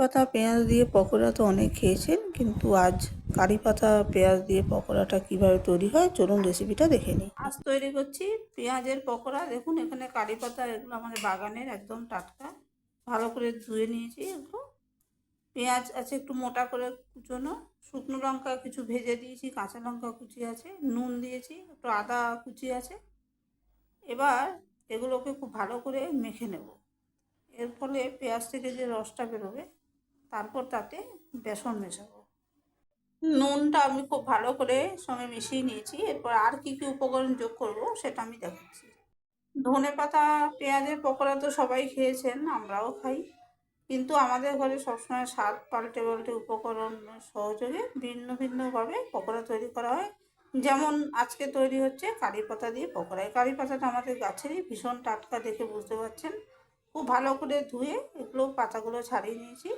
পাতা, পেঁয়াজ দিয়ে পকোড়া তো অনেক খেয়েছেন, কিন্তু আজ কারি পাতা, পেঁয়াজ দিয়ে পকোড়াটা কীভাবে তৈরি হয়, চলুন রেসিপিটা দেখে নিই। আজ তৈরি করছি পেঁয়াজের পকোড়া। দেখুন, এখানে কারি পাতা এগুলো আমাদের বাগানের একদম টাটকা। ভালো করে ধুয়ে নিয়েছি এগুলো পেঁয়াজ আছে একটু মোটা করে কুচোনো। শুকনো লঙ্কা কিছু ভেজে দিয়েছি, কাঁচা লঙ্কা কুচি আছে, নুন দিয়েছি, একটু আদা কুচি আছে। এবার এগুলোকে খুব ভালো করে মেখে নেব। এর ফলে পেঁয়াজ থেকে যে রসটা বেরোবে তারপর তাতে বেসন মেশাবো। নুনটা আমি খুব ভালো করে সঙ্গে মিশিয়ে নিয়েছি, এরপর আর কি কি উপকরণ যোগ করব সেটা আমি দেখাচ্ছি। ধনে পাতা, পেঁয়াজের পকোড়া তো সবাই খেয়েছেন, আমরাও খাই। কিন্তু আমাদের ঘরে সবসময় স্বাদ পাল্টে পাল্টে উপকরণ সহযোগে ভিন্ন ভিন্নভাবে পকোড়া তৈরি করা হয়। যেমন আজকে তৈরি হচ্ছে কারি পাতা দিয়ে পকোড়া। কারি পাতাটা আমাদের গাছেরই ভীষণ টাটকা দেখে বুঝতে পারছেন। খুব ভালো করে ধুয়ে এগুলো পাতাগুলো ছাড়িয়ে নিয়েছি।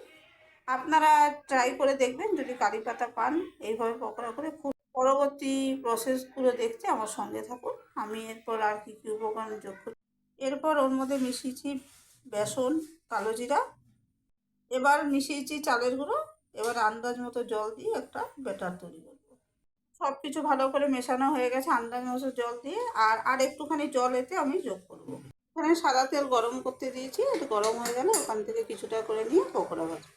আপনারা ট্রাই করে দেখবেন যদি কারি পাতা পান, এইভাবে পকোড়া করে খুব পরবর্তী প্রসেসগুলো দেখতে আমার সঙ্গে থাকুন। আমি এরপর আর কী কী উপকরণ যোগ করি। এরপর ওর মধ্যে মিশিয়েছি বেসন, কালো জিরা। এবার মিশিয়েছি চালের গুঁড়ো। এবার আন্দাজ মতো জল দিয়ে একটা ব্যাটার তৈরি করব। সব কিছু ভালো করে মেশানো হয়ে গেছে আন্দাজ মতো জল দিয়ে, আর আর একটুখানি জল এতে আমি যোগ করব। এখানে সাদা তেল গরম করতে দিয়েছি। এটা গরম হয়ে গেলে ওখান থেকে কিছুটা করে নিয়ে পকোড়া ভাজা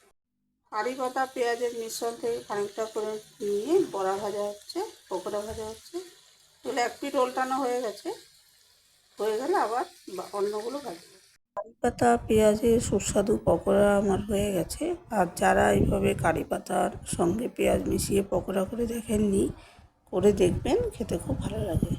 কারি পাতা, পেঁয়াজের মিশ্রণ থেকে খানিকটা করে নিয়ে বড়া ভাজা হচ্ছে, পকোড়া ভাজা হচ্ছে। তাহলে এক পিঠ উল্টানো হয়ে গেছে। হয়ে গেলে আবার অন্যগুলো ভাজবো। কারি পাতা, পেঁয়াজের সুস্বাদু পকোড়া আমার হয়ে গেছে। আর যারা এইভাবে কারি পাতার সঙ্গে পেঁয়াজ মিশিয়ে পকোড়া করে দেখেননি, করে দেখবেন, খেতে খুব ভালো লাগে।